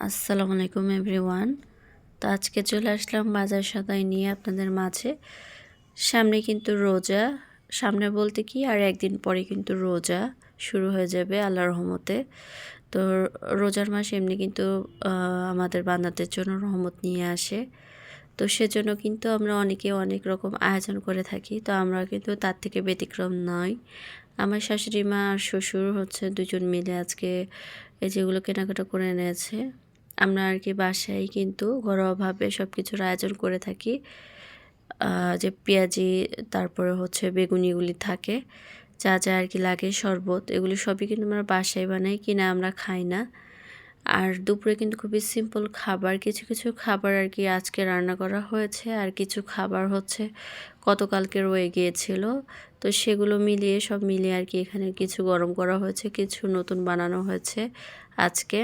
আসসালামু আলাইকুম এভরিওয়ান। তো আজকে চলে আসলাম বাজার সদাই নিয়ে আপনাদের মাঝে। সামনে কিন্তু রোজা, সামনে বলতে কি, আর একদিন পরে কিন্তু রোজা শুরু হয়ে যাবে আল্লাহ রহমতে। তো রোজার মাস এমনি কিন্তু আমাদের বান্দাদের জন্য রহমত নিয়ে আসে। তো সেজন্য কিন্তু আমরা অনেকে অনেক রকম আয়োজন করে থাকি, তো আমরা কিন্তু তার থেকে ব্যতিক্রম নয় আমার শাশুড়ি মা আর শ্বশুর হচ্ছে দুজন মিলে আজকে এই যেগুলো কেনাকাটা করে এনেছে। আমরা আর কি বাসায় কিন্তু ঘরোয়াভাবে সব কিছুর আয়োজন করে থাকি। যে পেঁয়াজি, তারপরে হচ্ছে বেগুনিগুলি থাকে। যা যা আর কি লাগে, শরবত, এগুলি সবই কিন্তু আমরা বাসায় বানাই, কিনা আমরা খাই না। আর দুপুরে কিন্তু খুবই সিম্পল খাবার, কিছু কিছু খাবার আর কি আজকে রান্না করা হয়েছে, আর কিছু খাবার হচ্ছে গতকালকে রয়ে গিয়েছিল। তো সেগুলো মিলিয়ে, সব মিলিয়ে আর কি এখানে কিছু গরম করা হয়েছে, কিছু নতুন বানানো হয়েছে আজকে।